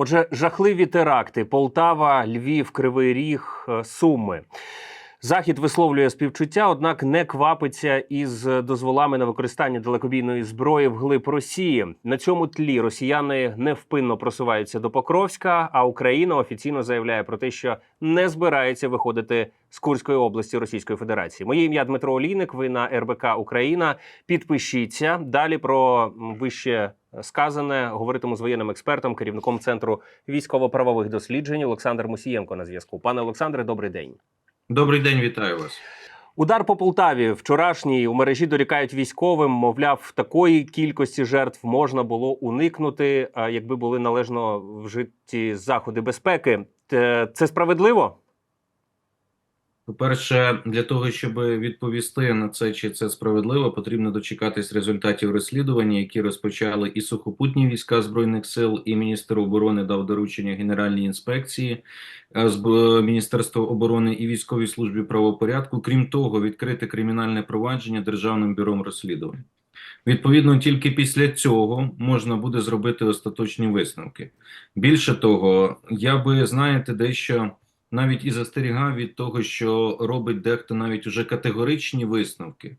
Отже, жахливі теракти: Полтава, Львів, Кривий Ріг, е, Суми. Захід висловлює співчуття, однак не квапиться із дозволами на використання далекобійної зброї вглиб Росії. На цьому тлі росіяни невпинно просуваються до Покровська. А Україна офіційно заявляє про те, що не збирається виходити з Курської області Російської Федерації. Моє ім'я Дмитро Олійник. Ви на РБК Україна. Підпишіться далі про вище сказане. Говоритиму з воєнним експертом, керівником центру військово-правових досліджень Олександр Мусієнко на зв'язку. Пане Олександре, добрий день. Добрий день, вітаю вас. Удар по Полтаві вчорашній у мережі дорікають військовим. Мовляв, такої кількості жертв можна було уникнути, якби були належно вжиті заходи безпеки. Це справедливо? По-перше, для того, щоб відповісти на це, чи це справедливо, потрібно дочекатись результатів розслідування, які розпочали і сухопутні війська збройних сил, і міністр оборони дав доручення Генеральній інспекції е, з Міністерства оборони і військовій службі правопорядку. Крім того, відкрити кримінальне провадження Державним бюром розслідувань. Відповідно, тільки після цього можна буде зробити остаточні висновки. Більше того, я би знаєте, дещо навіть і застерігав від того, що робить дехто навіть уже категоричні висновки,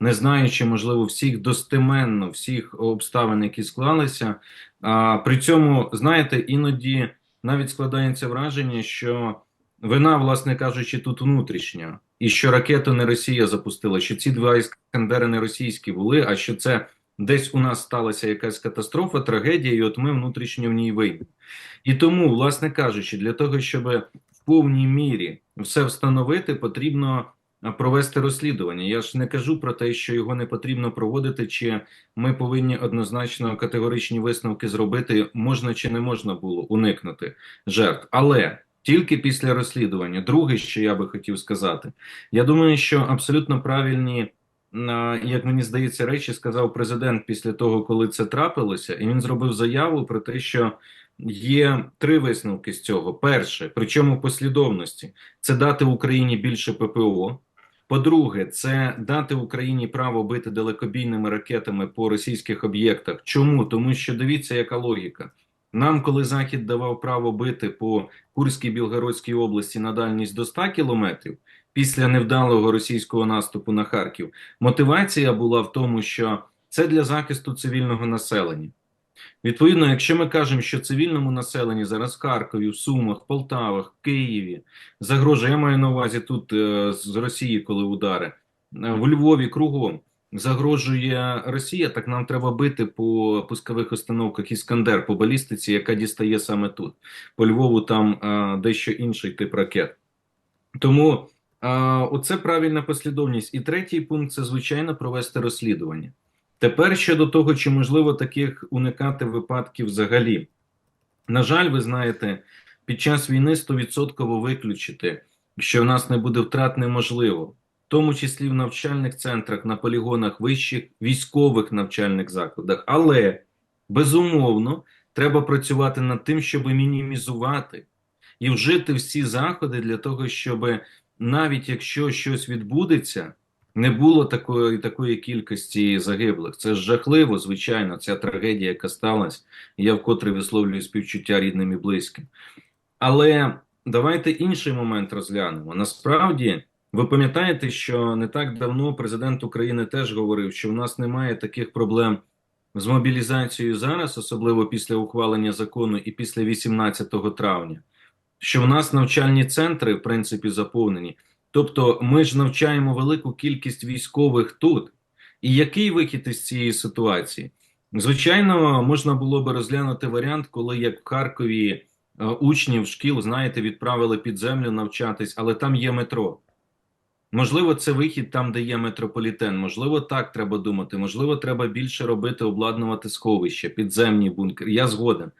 не знаючи, можливо, всіх достеменно, всіх обставин, які склалися. А при цьому, знаєте, іноді навіть складається враження, що вина, власне кажучи, тут внутрішня, і що ракету не Росія запустила, що ці два іскандери не російські були, а що це десь у нас сталася якась катастрофа, трагедія, і от ми внутрішньо в ній вийдемо. І тому, власне кажучи, для того, щоб повній мірі все встановити, потрібно провести розслідування. Я ж не кажу про те, що його не потрібно проводити, чи ми повинні однозначно категоричні висновки зробити, можна чи не можна було уникнути жертв. Але тільки після розслідування. Друге, що я би хотів сказати, я думаю, що абсолютно правильні. Як мені здається, речі сказав президент після того, коли це трапилося, і він зробив заяву про те, що Є три висновки з цього. Перше, причому послідовності, це дати Україні більше ППО. По-друге, це дати Україні право бити далекобійними ракетами по російських об'єктах. Чому? Тому що дивіться, яка логіка. Нам, коли Захід давав право бити по Курській Білгородській області на дальність до 100 кілометрів після невдалого російського наступу на Харків, мотивація була в тому, що це для захисту цивільного населення. Відповідно, якщо ми кажемо, що цивільному населенні зараз в Харкові, в Сумах, Полтавах, Києві загрожує, я маю на увазі тут е, з Росії, коли удари, е, в Львові кругом загрожує Росія, так нам треба бити по пускових установках Іскандер по балістиці, яка дістає саме тут. По Львову там е, дещо інший тип ракет. Тому е, оце правильна послідовність. І третій пункт це звичайно провести розслідування. Тепер щодо того, чи можливо таких уникати випадків взагалі. На жаль, ви знаєте, під час війни 100% виключити, що в нас не буде втрат, неможливо, в тому числі в навчальних центрах, на полігонах вищих військових навчальних закладах. Але безумовно треба працювати над тим, щоб мінімізувати і вжити всі заходи для того, щоб навіть якщо щось відбудеться не було такої такої кількості загиблих. Це ж жахливо, звичайно, ця трагедія, яка сталася. Я вкотре висловлюю співчуття рідним і близьким. Але давайте інший момент розглянемо. Насправді, ви пам'ятаєте, що не так давно президент України теж говорив, що в нас немає таких проблем з мобілізацією зараз, особливо після ухвалення закону і після 18 травня, що в нас навчальні центри, в принципі, заповнені. Тобто ми ж навчаємо велику кількість військових тут. І який вихід із цієї ситуації? Звичайно, можна було би розглянути варіант, коли як в Харкові е, учнів шкіл, знаєте, відправили під землю навчатись, але там є метро. Можливо, це вихід там, де є метрополітен. Можливо, так треба думати. Можливо, треба більше робити, обладнувати сховища, підземні бункери. Я згоден.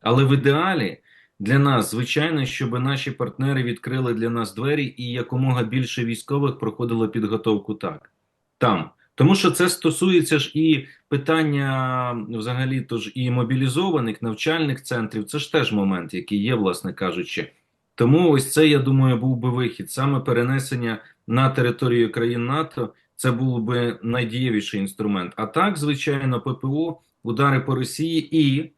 Але в ідеалі для нас, звичайно, щоб наші партнери відкрили для нас двері і якомога більше військових проходило підготовку так там. Тому що це стосується ж і питання взагалі тож і мобілізованих навчальних центрів. Це ж теж момент, який є, власне кажучи. Тому ось це, я думаю, був би вихід. Саме перенесення на територію країн НАТО це був би найдієвіший інструмент. А так, звичайно, ППО, удари по Росії і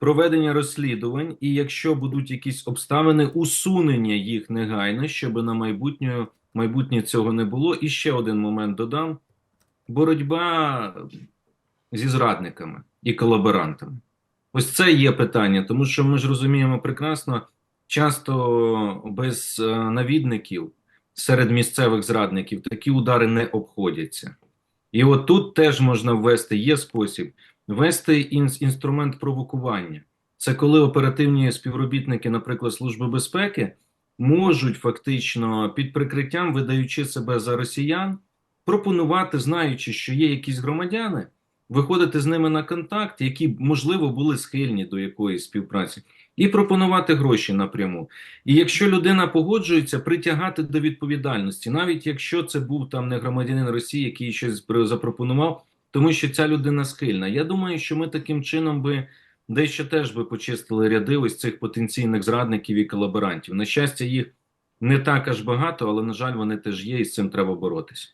проведення розслідувань, і якщо будуть якісь обставини, усунення їх негайно, щоб на майбутнє, майбутнє цього не було. І ще один момент додам: боротьба зі зрадниками і колаборантами. Ось це є питання, тому що ми ж розуміємо прекрасно, часто без е, навідників серед місцевих зрадників такі удари не обходяться. І от тут теж можна ввести, є спосіб ввести інс- інструмент провокування. Це коли оперативні співробітники, наприклад, Служби безпеки, можуть фактично під прикриттям, видаючи себе за росіян, пропонувати, знаючи, що є якісь громадяни, виходити з ними на контакт, які, можливо, були схильні до якоїсь співпраці, і пропонувати гроші напряму. І якщо людина погоджується, притягати до відповідальності, навіть якщо це був там не громадянин Росії, який щось запропонував, тому що ця людина схильна. Я думаю, що ми таким чином би дещо теж би почистили ряди ось цих потенційних зрадників і колаборантів. На щастя, їх не так аж багато, але на жаль, вони теж є, і з цим треба боротися.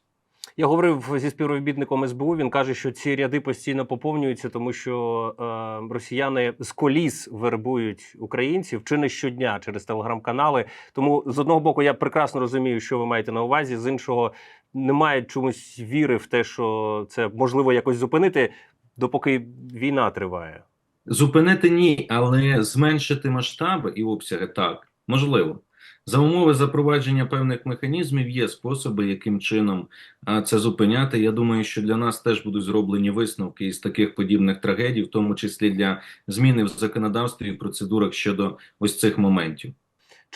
Я говорив зі співробітником СБУ. Він каже, що ці ряди постійно поповнюються, тому що е, росіяни з коліс вербують українців чи не щодня через телеграм-канали. Тому з одного боку я прекрасно розумію, що ви маєте на увазі. З іншого немає чомусь віри в те, що це можливо якось зупинити, допоки війна триває. Зупинити ні, але зменшити масштаби і обсяги так, можливо. За умови запровадження певних механізмів є способи, яким чином це зупиняти. Я думаю, що для нас теж будуть зроблені висновки із таких подібних трагедій, в тому числі для зміни в законодавстві і процедурах щодо ось цих моментів.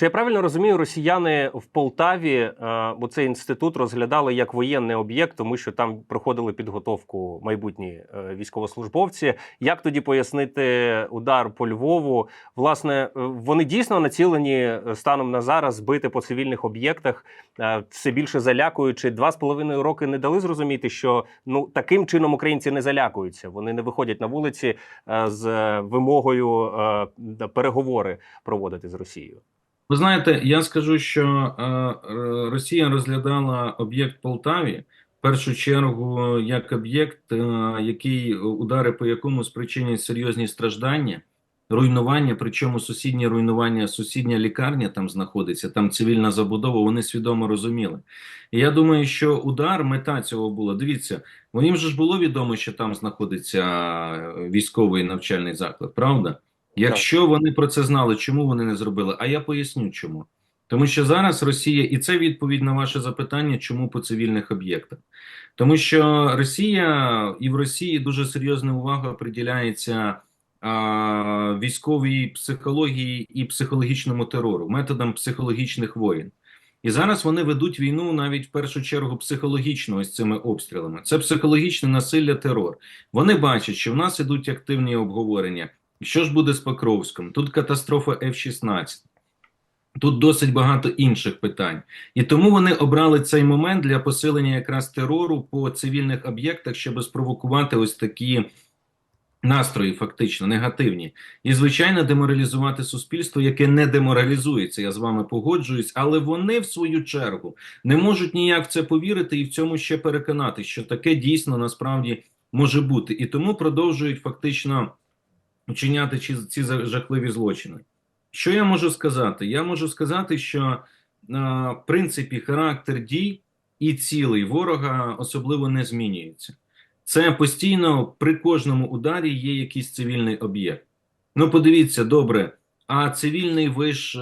Чи я правильно розумію, росіяни в Полтаві е, цей інститут розглядали як воєнний об'єкт, тому що там проходили підготовку майбутні е, військовослужбовці. Як тоді пояснити удар по Львову? Власне, е, вони дійсно націлені станом на зараз бити по цивільних об'єктах, все більше залякуючи. Два з половиною роки не дали зрозуміти, що ну таким чином українці не залякуються. Вони не виходять на вулиці з вимогою переговори проводити з Росією. Ви знаєте, я скажу, що е, е, Росія розглядала об'єкт Полтаві в першу чергу як об'єкт, е, який удари по якому спричинять серйозні страждання, руйнування, причому сусіднє руйнування, сусідня лікарня там знаходиться, там цивільна забудова, вони свідомо розуміли. І я думаю, що удар, мета цього була. Дивіться, бо їм же ж було відомо, що там знаходиться е, військовий навчальний заклад, правда? Якщо вони про це знали, чому вони не зробили? А я поясню чому. Тому що зараз Росія, і це відповідь на ваше запитання, чому по цивільних об'єктах. Тому що Росія і в Росії дуже серйозна увага приділяється а, військовій психології і психологічному терору, методам психологічних воєн. І зараз вони ведуть війну навіть в першу чергу психологічно ось цими обстрілами. Це психологічне насилля, терор. Вони бачать, що в нас ідуть активні обговорення. Що ж буде з Покровськом? Тут катастрофа F-16. Тут досить багато інших питань. І тому вони обрали цей момент для посилення якраз терору по цивільних об'єктах, щоб спровокувати ось такі настрої, фактично негативні. І, звичайно, деморалізувати суспільство, яке не деморалізується. Я з вами погоджуюсь, але вони, в свою чергу, не можуть ніяк в це повірити і в цьому ще переконати, що таке дійсно насправді може бути. І тому продовжують фактично вчиняти ці, жахливі злочини. Що я можу сказати? Я можу сказати, що в принципі характер дій і цілей ворога особливо не змінюється. Це постійно при кожному ударі є якийсь цивільний об'єкт. Ну, подивіться, добре, а цивільний виш е,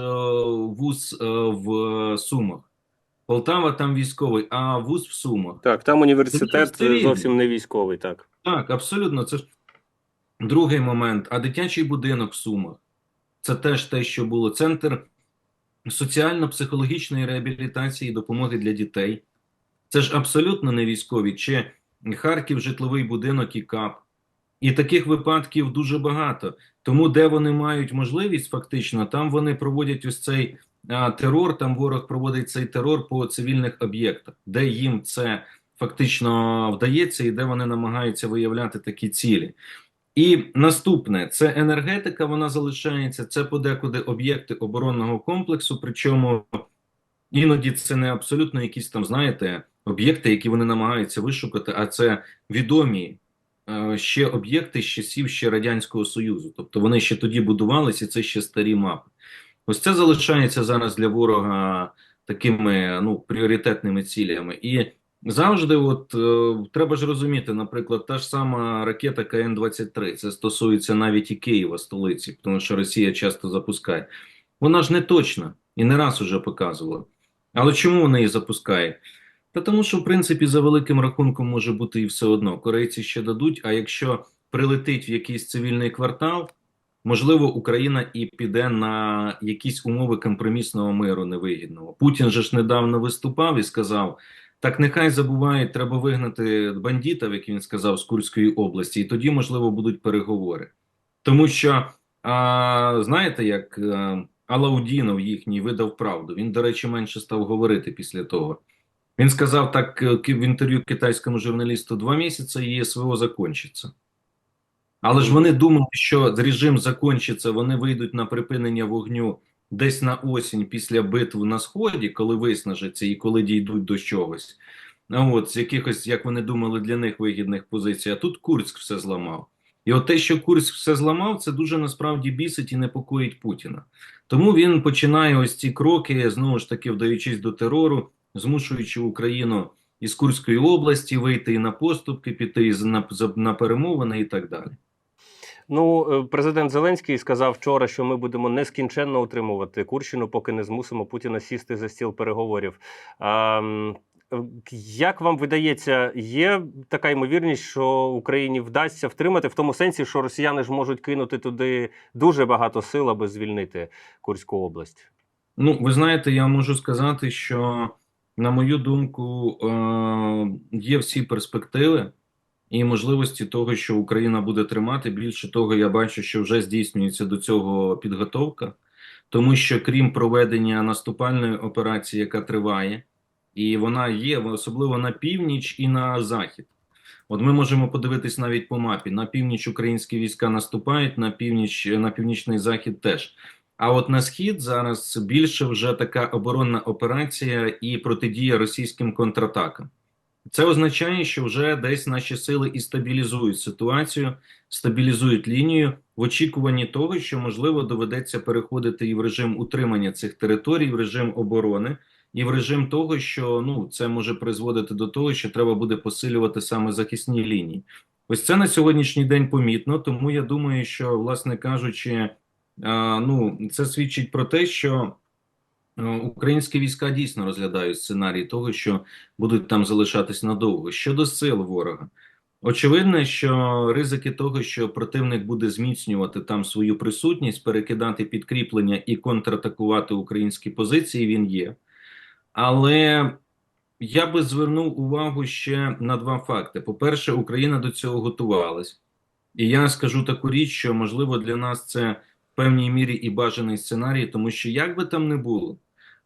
вуз е, в Сумах. Полтава там військовий, а вуз в Сумах. Так, там університет зовсім не військовий, так. Так, абсолютно. Це ж другий момент. А дитячий будинок в Сумах. Це теж те, що було. Центр соціально-психологічної реабілітації і допомоги для дітей. Це ж абсолютно не військові. Чи Харків, житловий будинок і КАП. І таких випадків дуже багато. Тому, де вони мають можливість, фактично, там вони проводять ось цей а, терор, там ворог проводить цей терор по цивільних об'єктах, де їм це фактично вдається і де вони намагаються виявляти такі цілі. І наступне це енергетика. Вона залишається. Це подекуди об'єкти оборонного комплексу. Причому іноді це не абсолютно якісь там, знаєте, об'єкти, які вони намагаються вишукати, а це відомі е, ще об'єкти з часів ще Радянського Союзу. Тобто вони ще тоді будувалися, і це ще старі мапи. Ось це залишається зараз для ворога такими ну, пріоритетними цілями. І завжди, от е, треба ж розуміти, наприклад, та ж сама ракета КН-23, це стосується навіть і Києва, столиці, тому що Росія часто запускає. Вона ж не точна і не раз уже показувала. Але чому вона її запускає? Та тому, що в принципі за великим рахунком може бути і все одно. Корейці ще дадуть. А якщо прилетить в якийсь цивільний квартал, можливо, Україна і піде на якісь умови компромісного миру невигідного. Путін же ж недавно виступав і сказав: так нехай забувають, треба вигнати бандитів, як він сказав, з Курської області, і тоді, можливо, будуть переговори. Тому що а, знаєте, як е, Алаудінов їхній видав правду. Він, до речі, менше став говорити після того. Він сказав так е, в інтерв'ю китайському журналісту: два місяці і СВО закінчиться. Але ж вони думали, що режим закінчиться, вони вийдуть на припинення вогню десь на осінь після битв на сході, коли виснажаться і коли дійдуть до чогось. А От з якихось, як вони думали, для них вигідних позицій. А тут Курськ все зламав. І от те, що Курськ все зламав, це дуже насправді бісить і непокоїть Путіна. Тому він починає ось ці кроки, знову ж таки, вдаючись до терору, змушуючи Україну із Курської області вийти і на поступки, піти на, на перемовини і так далі. Ну, е, президент Зеленський сказав вчора, що ми будемо нескінченно утримувати Курщину, поки не змусимо Путіна сісти за стіл переговорів. А, е, як вам видається, є така ймовірність, що Україні вдасться втримати в тому сенсі, що росіяни ж можуть кинути туди дуже багато сил, аби звільнити Курську область? Ну, ви знаєте, я можу сказати, що, на мою думку, е, є всі перспективи і можливості того, що Україна буде тримати. Більше того, я бачу, що вже здійснюється до цього підготовка, тому що крім проведення наступальної операції, яка триває, і вона є особливо на північ і на захід. От ми можемо подивитись навіть по мапі: на північ українські війська наступають, на північ, на північний захід теж. А от на схід зараз більше вже така оборонна операція і протидія російським контратакам. Це означає, що вже десь наші сили і стабілізують ситуацію, стабілізують лінію в очікуванні того, що можливо доведеться переходити і в режим утримання цих територій, в режим оборони, і в режим того, що ну це може призводити до того, що треба буде посилювати саме захисні лінії. Ось це на сьогоднішній день помітно. Тому я думаю, що, власне кажучи, ну це свідчить про те, що українські війська дійсно розглядають сценарій того, що будуть там залишатись надовго. Щодо сил ворога, очевидно, що ризики того, що противник буде зміцнювати там свою присутність, перекидати підкріплення і контратакувати українські позиції, він є. Але я би звернув увагу ще на два факти: по-перше, Україна до цього готувалась, і я скажу таку річ, що можливо для нас це певній мірі і бажаний сценарій, тому що як би там не було.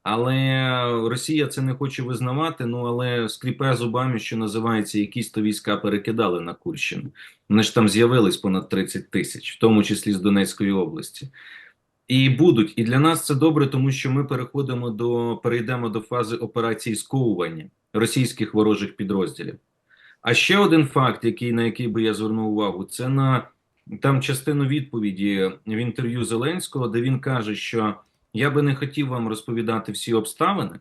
Але Росія це не хоче визнавати. Ну але скріпе зубами, що називається, якісь то війська перекидали на Курщину. Вони ж там з'явились понад 30 тисяч, в тому числі з Донецької області. І будуть. І для нас це добре, тому що ми переходимо до перейдемо до фази операції сковування російських ворожих підрозділів. А ще один факт, який на який би я звернув увагу, це на там частину відповіді в інтерв'ю Зеленського, де він каже, що я би не хотів вам розповідати всі обставини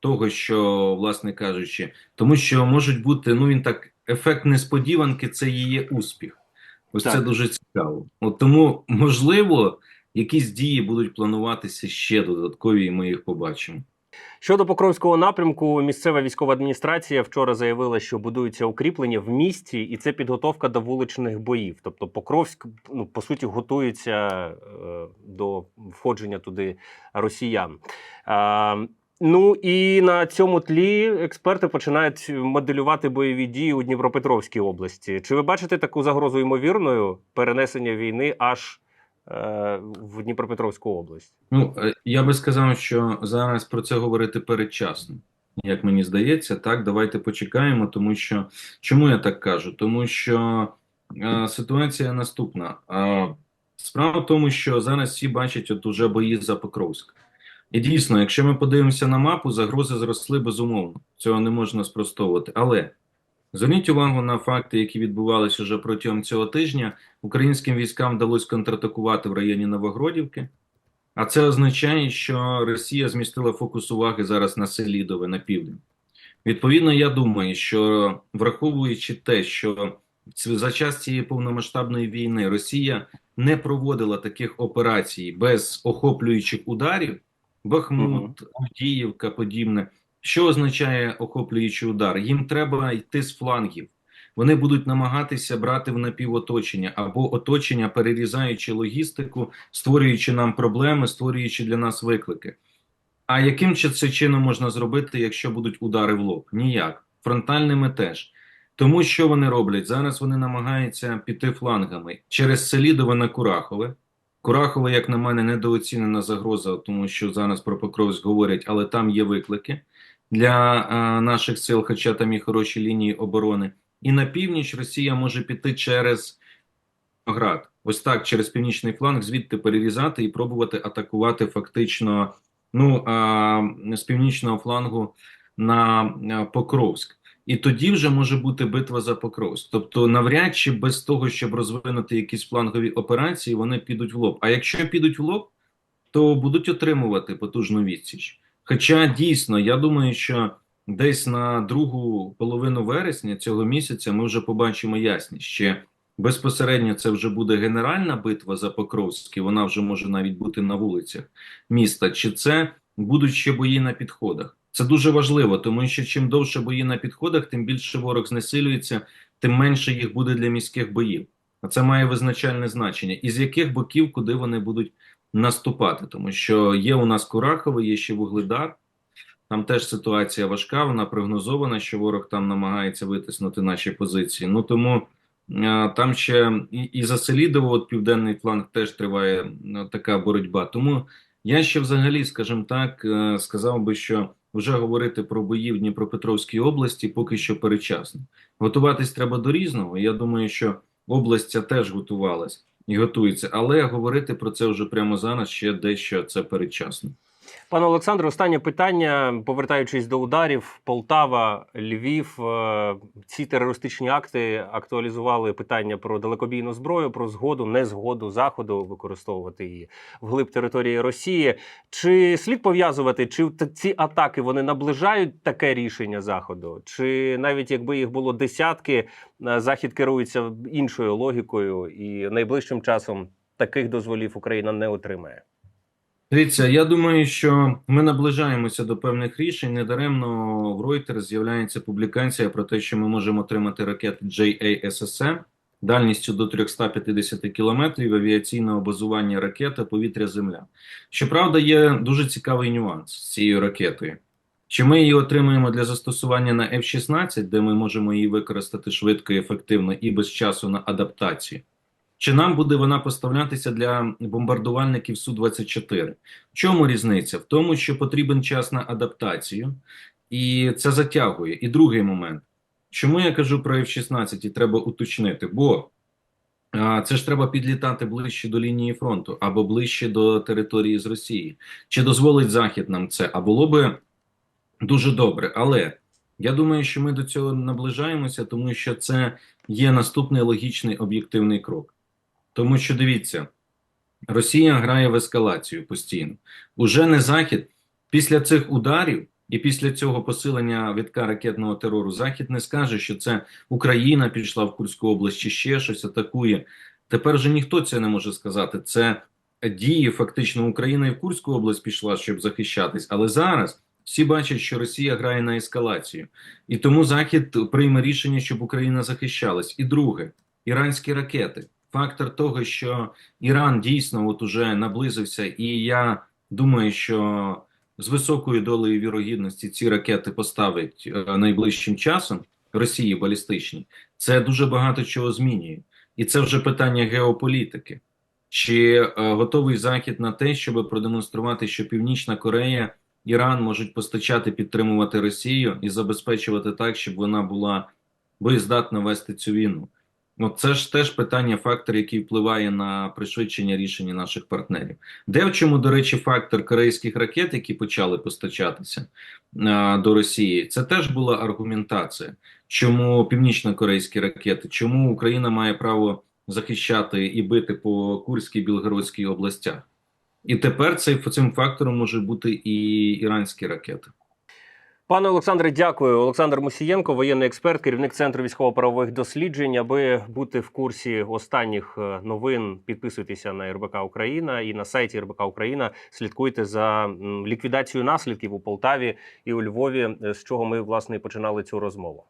того, що, власне кажучи, тому що можуть бути, ну він так, ефект несподіванки це є успіх. Ось Так. це дуже цікаво. От тому, можливо, якісь дії будуть плануватися ще додаткові, і ми їх побачимо. Щодо Покровського напрямку, місцева військова адміністрація вчора заявила, що будуються укріплення в місті, і це підготовка до вуличних боїв. Тобто Покровськ, ну по суті, готується е, до входження туди росіян. Е, ну і на цьому тлі експерти починають моделювати бойові дії у Дніпропетровській області. Чи ви бачите таку загрозу ймовірною перенесення війни аж в Дніпропетровську область? Ну, е, я би сказав, що зараз про це говорити передчасно. Як мені здається, так, давайте почекаємо, тому що чому я так кажу? Тому що е, ситуація наступна. Е, справа в тому, що зараз всі бачать от уже бої за Покровськ. І дійсно, якщо ми подивимося на мапу, загрози зросли безумовно. Цього не можна спростовувати. Але Зверніть увагу на факти, які відбувалися вже протягом цього тижня. Українським військам вдалося контратакувати в районі Новогродівки. А це означає, що Росія змістила фокус уваги зараз на Селідове на південь. Відповідно, я думаю, що враховуючи те, що за час цієї повномасштабної війни Росія не проводила таких операцій без охоплюючих ударів, Бахмут, Авдіївка, подібне. Що означає охоплюючий удар? Їм треба йти з флангів. Вони будуть намагатися брати в напівоточення або оточення, перерізаючи логістику, створюючи нам проблеми, створюючи для нас виклики. А яким це чином можна зробити, якщо будуть удари в лоб? Ніяк. Фронтальними теж. Тому що вони роблять? Зараз вони намагаються піти флангами через Селідове на Курахове. Курахове, як на мене, недооцінена загроза, тому що зараз про Покровськ говорять, але там є виклики для е, наших сил, хоча там і хороші лінії оборони. І на північ Росія може піти через град. Ось так, через північний фланг, звідти перерізати і пробувати атакувати фактично ну, з північного флангу на а, Покровськ. І тоді вже може бути битва за Покровськ. Тобто, навряд чи без того, щоб розвинути якісь флангові операції, вони підуть в лоб. А якщо підуть в лоб, то будуть отримувати потужну відсіч. Хоча дійсно, я думаю, що десь на другу половину вересня цього місяця ми вже побачимо ясність. Ще безпосередньо це вже буде генеральна битва за Покровськ, і вона вже може навіть бути на вулицях міста. Чи це будуть ще бої на підходах? Це дуже важливо, тому що чим довше бої на підходах, тим більше ворог знесилюється, тим менше їх буде для міських боїв. А це має визначальне значення. Із яких боків, куди вони будуть наступати, тому що є у нас Курахове, є ще Вугледар. Там теж ситуація важка, вона прогнозована, що ворог там намагається витиснути наші позиції. Ну тому е, там ще і, і за Селідово, от південний фланг, теж триває е, така боротьба. Тому я ще взагалі, скажімо так, е, сказав би, що вже говорити про бої в Дніпропетровській області поки що перечасно. Готуватись треба до різного. Я думаю, що область ця теж готувалась і готується, але говорити про це вже прямо зараз ще дещо це передчасно. Пане Олександре, останнє питання. Повертаючись до ударів, Полтава, Львів, е, ці терористичні акти актуалізували питання про далекобійну зброю, про згоду, незгоду заходу використовувати її вглиб території Росії. Чи слід пов'язувати, чи ці атаки вони наближають таке рішення заходу? Чи навіть якби їх було десятки, е, захід керується іншою логікою, і найближчим часом таких дозволів Україна не отримає? Дивіться, я думаю, що ми наближаємося до певних рішень. Недаремно в Reuters з'являється публікація про те, що ми можемо отримати ракети JASSM дальністю до 350 кілометрів авіаційного базування ракети повітря-земля. Щоправда, є дуже цікавий нюанс з цією ракетою. Чи ми її отримуємо для застосування на F-16, де ми можемо її використати швидко і ефективно і без часу на адаптацію? Чи нам буде вона поставлятися для бомбардувальників Су-24? В чому різниця? В тому, що потрібен час на адаптацію, і це затягує. І другий момент. Чому я кажу про F-16 і треба уточнити? Бо а, це ж треба підлітати ближче до лінії фронту або ближче до території з Росії. Чи дозволить Захід нам це? А було би дуже добре. Але я думаю, що ми до цього наближаємося, тому що це є наступний логічний об'єктивний крок. Тому що дивіться, Росія грає в ескалацію постійно. Уже не Захід після цих ударів і після цього посилення вітка ракетного терору Захід не скаже, що це Україна пішла в Курську область чи ще щось атакує. Тепер вже ніхто це не може сказати. Це дії фактично Україна і в Курську область пішла, щоб захищатись. Але зараз всі бачать, що Росія грає на ескалацію, і тому Захід прийме рішення, щоб Україна захищалась. І друге, іранські ракети. Фактор того, що Іран дійсно от уже наблизився, і я думаю, що з високою долею вірогідності ці ракети поставить е, найближчим часом Росії балістичні, це дуже багато чого змінює. І це вже питання геополітики. Чи е, готовий Захід на те, щоб продемонструвати, що Північна Корея, Іран можуть постачати, підтримувати Росію і забезпечувати так, щоб вона була боєздатна вести цю війну? Ну, це ж теж питання, фактор, який впливає на пришвидшення рішення наших партнерів. Де в чому, до речі, фактор корейських ракет, які почали постачатися а, до Росії, це теж була аргументація, чому північно-корейські ракети, чому Україна має право захищати і бити по Курській Білгородській областях. І тепер цей цим фактором може бути і іранські ракети. Пане Олександре, дякую. Олександр Мусієнко, воєнний експерт, керівник центру військово-правових досліджень. Аби бути в курсі останніх е, новин, підписуйтеся на РБК Україна і на сайті РБК Україна. Слідкуйте за ліквідацією наслідків у Полтаві і у Львові, е, з чого ми власне і починали цю розмову.